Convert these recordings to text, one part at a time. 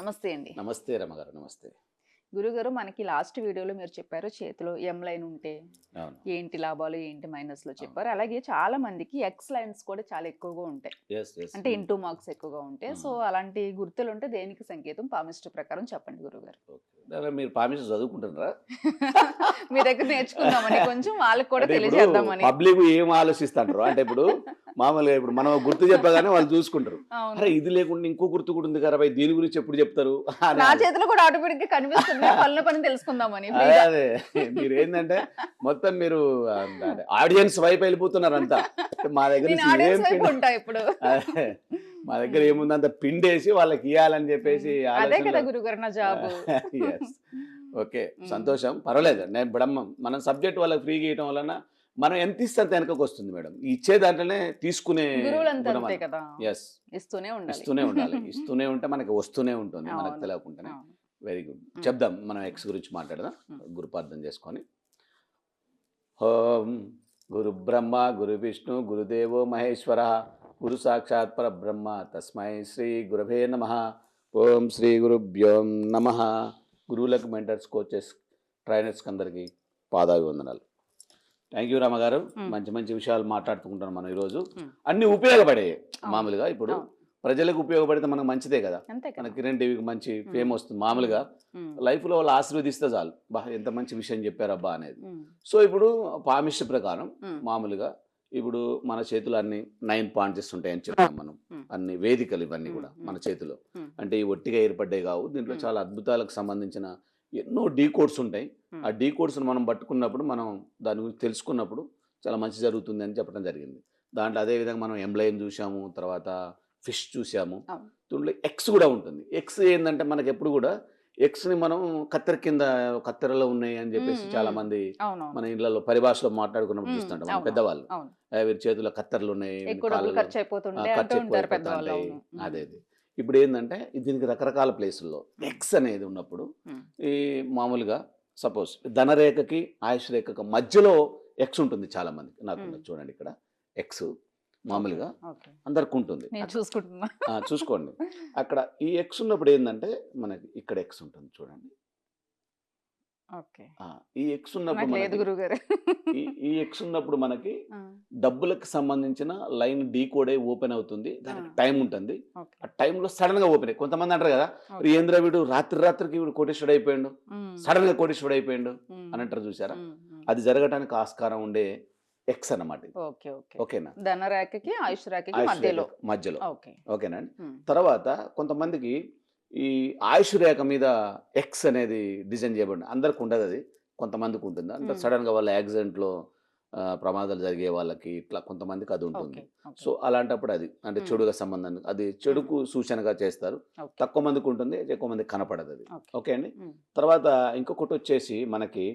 నమస్తే అండి. నమస్తే రమగారు నమస్తే. గురుగారు మనకి లాస్ట్ వీడియోలో మీరు చెప్పారు చేతిలో ఎం లైన్ ఉంటే ఏంటి లాభాలు ఏంటి మైనస్లో చెప్పారు. అలాగే చాలా మందికి ఎక్స్ లైన్స్ కూడా చాలా ఎక్కువగా ఉంటాయి. అంటే ఇంటూ మార్క్స్ ఎక్కువగా ఉంటాయి సో Hmm. అలాంటి గుర్తులు ఉంటే దేనికి సంకేతం? పామిస్ట్ ప్రకారం చెప్పండి గురుగారు. మీరు పామిషన్ చదువుకుంటున్నారా? మీ దగ్గర నేర్చుకుందామని కొంచెం వాళ్ళకి కూడా తెలియజేద్దామని. పబ్లిక్ ఏం ఆలోచిస్తుంటారు అంటే ఇప్పుడు మామూలుగా ఇప్పుడు మనం గుర్తు చెప్పగానే వాళ్ళు చూసుకుంటారు. అరే ఇది లేకుండా ఇంకో గుర్తు కూడా ఉంది కదా దీని గురించి ఎప్పుడు చెప్తారు? నా చేతిలో కూడా ఆటోమేటిక్గా కనిపిస్తుంది. పనుల పని తెలుసుకుందామని అదే మీరు ఏంటంటే మొత్తం మీరు ఆడియన్స్ వైపు వెళ్ళిపోతున్నారు అంతా మా దగ్గర ఇప్పుడు. మా దగ్గర ఏముంది? అంత పిండేసి వాళ్ళకి ఇవ్వాలని చెప్పేసి అదే కదా గురుగారు నా జాబ్. ఓకే సంతోషం. పర్వాలేదు. నేను బ్రహ్మం. మనం సబ్జెక్ట్ వాళ్ళకి ఫ్రీగా ఇవ్వడం వలన మనం ఎంత ఇస్తే అంత వెనకకు వస్తుంది మేడం. ఇచ్చే దాంట్లోనే తీసుకునే ఎస్ ఇస్తూనే ఉండాలి. ఇస్తూనే ఉండాలి. ఇస్తూనే ఉంటే మనకి వస్తూనే ఉంటుంది మనకు. తెలియకుండానే. Very good. చెప్దాం మనం ఎక్స్ గురించి మాట్లాడదాం. గురుపార్థం చేసుకొని. ఓం గురు బ్రహ్మ గురు విష్ణు గురుదేవో మహేశ్వర గురు సాక్షాత్ పరబ్రహ్మ తస్మై శ్రీ గురవే నమ. ఓం శ్రీ గురుభ్యోం నమ. గురువులకు మెంటర్స్ కోచెస్ ట్రైనర్స్కి అందరికీ పాదాభివందనాలు. థ్యాంక్ యూ రామగారు. మంచి మంచి విషయాలు మాట్లాడుకుంటున్నాం మనం ఈరోజు Mm. అన్ని ఉపయోగపడాయి అవును. మామూలుగా ఇప్పుడు. ప్రజలకు ఉపయోగపడితే మనకు మంచిదే కదా మన కిరణ్ టీవీకి మంచి ఫేమ్ వస్తుంది మామూలుగా ఉమ్. లైఫ్లో వాళ్ళు ఆశీర్వదిస్తే చాలు బా ఎంత మంచి విషయం చెప్పారబ్బా అనేది. సో ఇప్పుడు పామిస్ట్ ప్రకారం. మామూలుగా ఇప్పుడు మన చేతులు అన్ని నైన్ పాయింట్స్ ఉంటాయని చెప్పాం మనం. అన్ని వేదికలు ఇవన్నీ కూడా. మన చేతిలో. అంటే ఈ ఒట్టిగా ఏర్పడ్డాయి కావు దీంట్లో. చాలా అద్భుతాలకు సంబంధించిన ఎన్నో డీ కోడ్స్ ఉంటాయి. ఆ డీ కోడ్స్ని మనం పట్టుకున్నప్పుడు మనం దాని గురించి తెలుసుకున్నప్పుడు చాలా మంచి జరుగుతుంది అని చెప్పడం జరిగింది దాంట్లో అదే విధంగా మనం ఎంబ్లైన్ చూసాము తర్వాత ఫిష్ చూసాము. దీంట్లో ఎక్స్ కూడా ఉంటుంది ఎక్స్ ఏంటంటే మనకి ఎప్పుడు కూడా ఎక్స్ని మనం కత్తెర కింద కత్తెరలో ఉన్నాయి అని చెప్పేసి చాలా. మంది మన ఇళ్ళలో పరిభాషలో మాట్లాడుకున్నప్పుడు చూస్తుంటాం పెద్దవాళ్ళు అవును "ఏ, వీరి చేతిలో కత్తెరలు ఉన్నాయి వీరి ఎక్కువ డబ్బులు కాళ్ళలో, ఖర్చు ఆ, అయిపోతుండే ఖర్చు అంటూ ఎక్కువ ఉంటారు పెద్దవాళ్ళు అయిపోతుంటాయి." అవును ఉమ్. అదే అదే ఇప్పుడు ఏంటంటే దీనికి రకరకాల ప్లేసుల్లో. ఎక్స్ అనేది ఉన్నప్పుడు. ఈ మామూలుగా సపోజ్ ధనరేఖకి ఆయుష్ రేఖకి మధ్యలో ఎక్స్ ఉంటుంది చాలా మందికి నాకు. చూడండి ఇక్కడ. ఎక్స్ మామూలుగా అందరికి ఉంటుంది. చూసుకోండి. అక్కడ ఈ ఎక్స్ ఉన్నప్పుడు ఏంటంటే మనకి ఇక్కడ ఎక్స్ ఉంటుంది చూడండి. ఈ ఎక్స్ ఉన్నప్పుడు ఈ ఎక్స్ ఉన్నప్పుడు మనకి డబ్బులకు సంబంధించిన లైన్ డీ కోడే ఓపెన్ అవుతుంది. దానికి. టైం ఉంటుంది. ఆ టైంలో సడన్గా ఓపెన్ అయ్యి కొంతమంది అంటారు కదా "మరి ఏంద్రా వీడు? రాత్రి రాత్రికి వీడు కోటేశ్వరుడు అయిపోయాడు. సడన్గా కోటేశ్వరుడు అయిపోయాడు. అని అంటారు చూసారా? అది జరగడానికి ఆస్కారం ఉండే ఎక్స్ ఓకేనా? ధన రేఖకి ఆయుష్ రేఖకి మధ్యలో. రేఖ మధ్యలో. ఓకే. ఓకేనండి ఉమ్. తర్వాత కొంతమందికి ఈ ఆయుష్ రేఖ మీద ఎక్స్ అనేది డిజైన్ చేయబడింది అందరికి ఉండదు అది కొంతమందికి ఉంటుంది అంటే మ్మ్. సడన్గా వాళ్ళ యాక్సిడెంట్లో ప్రమాదాలు జరిగే వాళ్ళకి ఇట్లా కొంతమందికి అది ఉంటుంది. సో అలాంటప్పుడు అది అంటే. చెడుగా సంబంధం అది చెడుకు సూచనగా చేస్తారు. తక్కువ మందికి ఉంటుంది ఎక్కువ మందికి కనపడదు అది ఓకే. అండి. తర్వాత ఇంకొకటి వచ్చేసి మనకి.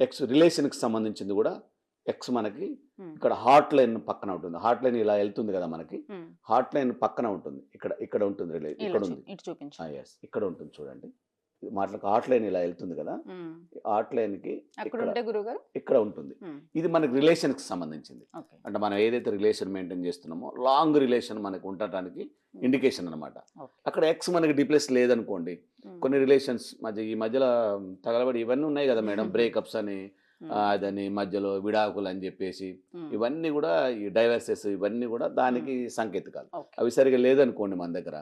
ఎక్స్ రిలేషన్కి సంబంధించింది కూడా ఎక్స్ మనకి. ఇక్కడ హార్ట్ లైన్ పక్కన ఉంటుంది. హార్ట్ లైన్ ఇలా వెళ్తుంది కదా మనకి. హార్ట్ లైన్ పక్కన ఉంటుంది. ఇక్కడ ఇక్కడ ఉంటుంది రిలే ఇక్కడ ఉంది. ఇక్కడ ఉంటుంది చూడండి. మాటలకు హార్ట్ లైన్ ఇలా వెళ్తుంది కదా. హార్ట్ లైన్కి అక్కడ ఇక్కడ ఉంటుంది. ఇది మనకి రిలేషన్కి సంబంధించింది. ఓకే. అంటే మనం ఏదైతే రిలేషన్ మెయింటైన్ చేస్తున్నామో లాంగ్ రిలేషన్ మనకు ఉండటానికి ఇండికేషన్ అనమాట. అక్కడ ఎక్స్ మనకి డిప్లేస్ లేదనుకోండి. కొన్ని రిలేషన్స్ మధ్య ఈ మధ్యలో తగలబడి ఇవన్నీ ఉన్నాయి కదా మేడం. బ్రేకప్స్ అని అదని మధ్యలో విడాకులు అని చెప్పేసి. ఇవన్నీ కూడా ఈ డైవర్సెస్ ఇవన్నీ కూడా దానికి సంకేతకాలు. అవి సరిగా లేదనుకోండి మన దగ్గర.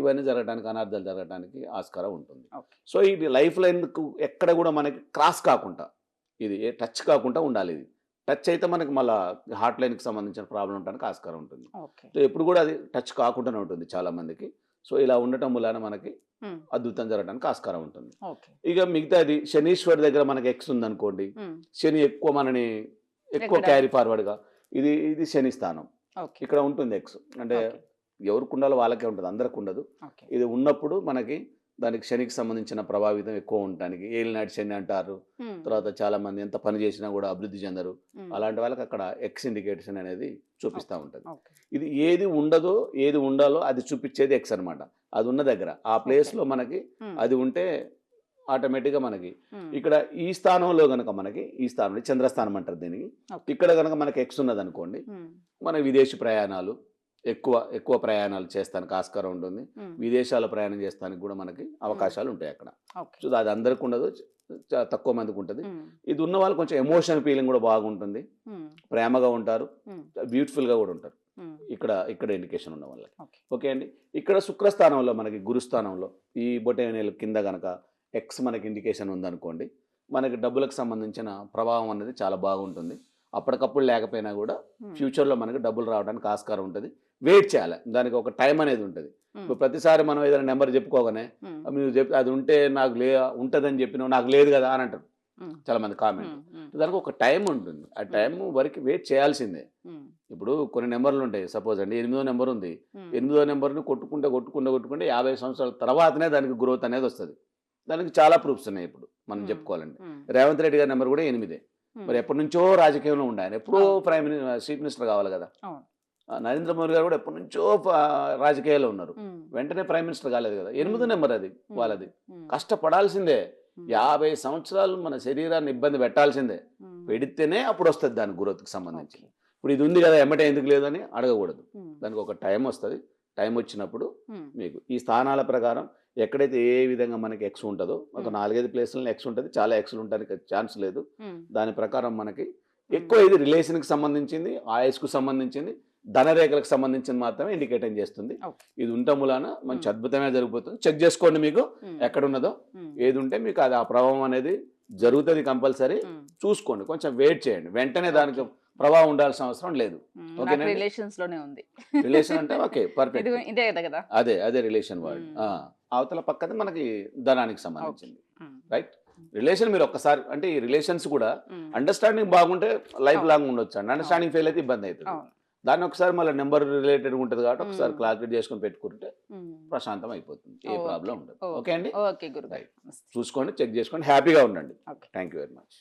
ఇవన్నీ జరగడానికి అనార్థాలు జరగడానికి ఆస్కారం ఉంటుంది. సో ఇది లైఫ్ లైన్కు ఎక్కడ కూడా మనకి క్రాస్ కాకుండా ఇది టచ్ కాకుండా ఉండాలి ఇది టచ్ అయితే మనకి మళ్ళీ హార్ట్ లైన్కి సంబంధించిన ప్రాబ్లం ఉండడానికి ఆస్కారం ఉంటుంది. సో ఎప్పుడు కూడా అది టచ్ కాకుండానే ఉంటుంది చాలా మందికి సో ఇలా ఉండటం వలన మనకి. అద్భుతం జరగడానికి ఆస్కారం ఉంటుంది. ఇక మిగతాది శనీశ్వరి దగ్గర మనకి ఎక్స్ ఉందనుకోండి. శని ఎక్కువ మనని ఎక్కువ? క్యారీ ఫార్వర్డ్గా ఇది ఇది శని స్థానం. ఇక్కడ ఉంటుంది ఎక్స్ అంటే. ఎవరికి ఉండాలో వాళ్ళకే ఉంటుంది అందరికి ఉండదు. ఇది ఉన్నప్పుడు మనకి దానికి శనికి సంబంధించిన ప్రభావితం ఎక్కువ ఉండటానికి ఏలినాటి శని అంటారు. తర్వాత చాలా మంది ఎంత పని చేసినా కూడా అభివృద్ధి చెందరు. అలాంటి వాళ్ళకి అక్కడ ఎక్స్ ఇండికేషన్ అనేది చూపిస్తూ ఉంటుంది. ఇది ఏది ఉండదో ఏది ఉండాలో అది చూపించేది ఎక్స్ అన్నమాట అది ఉన్న దగ్గర ఆ ప్లేస్లో మనకి. అది ఉంటే ఆటోమేటిక్గా మనకి. ఇక్కడ ఈ స్థానంలో కనుక మనకి ఈ స్థానం చంద్రస్థానం అంటారు దీనికి. ఇక్కడ కనుక మనకి ఎక్స్ ఉన్నది అనుకోండి ఉమ్. మన విదేశీ ప్రయాణాలు ఎక్కువ ఎక్కువ ప్రయాణాలు చేస్తానికి ఆస్కారం ఉంటుంది. విదేశాల ప్రయాణం చేస్తానికి కూడా మనకి అవకాశాలు ఉంటాయి అక్కడ. సో అది అందరికి ఉండదు తక్కువ మందికి ఉంటుంది. ఇది ఉన్న వాళ్ళు కొంచెం ఎమోషన్ ఫీలింగ్ కూడా బాగుంటుంది. ప్రేమగా ఉంటారు. బ్యూటిఫుల్గా కూడా ఉంటారు. ఇక్కడ ఇక్కడ ఇండికేషన్ ఉన్న వాళ్ళకి. ఓకే. అండి. ఇక్కడ శుక్రస్థానంలో మనకి గురుస్థానంలో ఈ బొటేనేల కింద కనుక ఎక్స్ మనకి ఇండికేషన్ ఉందనుకోండి మనకి డబ్బులకు సంబంధించిన ప్రభావం అనేది చాలా బాగుంటుంది. అప్పటికప్పుడు లేకపోయినా కూడా ఫ్యూచర్లో మనకి డబ్బులు రావడానికి ఆస్కారం ఉంటుంది. వెయిట్ చేయాలి. దానికి ఒక టైం అనేది ఉంటుంది. ఇప్పుడు ప్రతిసారి మనం ఏదైనా నెంబర్ చెప్పుకోగానే మీరు చెప్పి అది ఉంటే నాకు లే ఉంటుందని చెప్పినావు నాకు లేదు కదా అని అంటారు. చాలా మంది కామెంట్. దానికి ఒక టైం ఉంటుంది. ఆ టైం వరకు వెయిట్ చేయాల్సిందే. ఇప్పుడు కొన్ని నెంబర్లు ఉంటాయి. సపోజ్ అండి ఎనిమిదో నెంబర్ ఉంది. ఎనిమిదో నెంబర్ని కొట్టుకుంటే కొట్టుకుంటే కొట్టుకుంటే యాభై సంవత్సరాల తర్వాతనే దానికి గ్రోత్ అనేది వస్తుంది. దానికి చాలా ప్రూఫ్స్ ఉన్నాయి ఇప్పుడు మనం. చెప్పుకోవాలంటే. ఉమ్, రేవంత్ రెడ్డి గారి నెంబర్ కూడా ఎనిమిదే. మరి ఎప్పటి నుంచో రాజకీయంలో ఉండే ఆయన ఎప్పుడో. ప్రైమ్ మినిస్టర్ చీఫ్ మినిస్టర్ కావాలి కదా. నరేంద్ర మోదీ గారు కూడా ఎప్పటి నుంచో రాజకీయాల్లో ఉన్నారు. వెంటనే ప్రైమ్ మినిస్టర్ కాలేదు కదా. ఎనిమిదో. నెంబర్ అది వాళ్ళది. కష్టపడాల్సిందే. యాభై సంవత్సరాలు మన శరీరాన్ని ఇబ్బంది పెట్టాల్సిందే. పెడితేనే అప్పుడు వస్తుంది దాని గ్రోత్కి సంబంధించి. ఇప్పుడు ఇది ఉంది కదా ఎమ్మటే ఎందుకు లేదని అడగకూడదు. దానికి ఒక టైం వస్తుంది. టైం వచ్చినప్పుడు మీకు ఈ స్థానాల ప్రకారం ఎక్కడైతే ఏ విధంగా మనకి ఎక్స్ ఉంటుందో ఒక. నాలుగైదు ప్లేసులలో ఎక్స్ ఉంటుంది. చాలా ఎక్స్లు ఉండడానికి ఛాన్స్ లేదు. దాని ప్రకారం మనకి ఎక్కువ ఇది రిలేషన్కి సంబంధించింది ఆయుష్కు సంబంధించింది ధనరేఖలకు సంబంధించింది మాత్రమే ఇండికేట్ చేస్తుంది. ఇది ఉండటం మూలాన మంచి. అద్భుతమే జరుగుతుంది చెక్ చేసుకోండి మీకు ఉమ్, ఎక్కడ ఉన్నదో ఉమ్, ఏది ఉంటే మీకు అది ఆ ప్రభావం అనేది జరుగుతుంది కంపల్సరీ. చూసుకోండి కొంచెం వెయిట్ చేయండి. వెంటనే దానికి ప్రభావం ఉండాల్సిన అవసరం లేదు? రిలేషన్స్లోనే ఉంది. రిలేషన్ అంటే ఓకే పర్ఫెక్ట్ ఇది కదా? అదే అదే రిలేషన్ వర్డ్. అవతల పక్కది మనకి ధనానికి సంబంధించింది. రైట్ రిలేషన్ మీరు ఒక్కసారి అంటే ఈ రిలేషన్స్ కూడా అండర్స్టాండింగ్ బాగుంటే లైఫ్. లాంగ్ ఉండొచ్చు అండి అండర్స్టాండింగ్ ఫెయిల్ అయితే ఇబ్బంది అవుతుంది. దాన్ని ఒకసారి మళ్ళీ నెంబర్ రిలేటెడ్ ఉంటుంది కాబట్టి ఒకసారి. క్లారిఫికేట్ చేసుకొని పెట్టుకుంటే ప్రశాంతం అయిపోతుంది. ఏ. ప్రాబ్లం ఉండదు. ఓకే. అండి? చూసుకోండి చెక్ చేసుకోండి హ్యాపీగా ఉండండి. Thank you very much.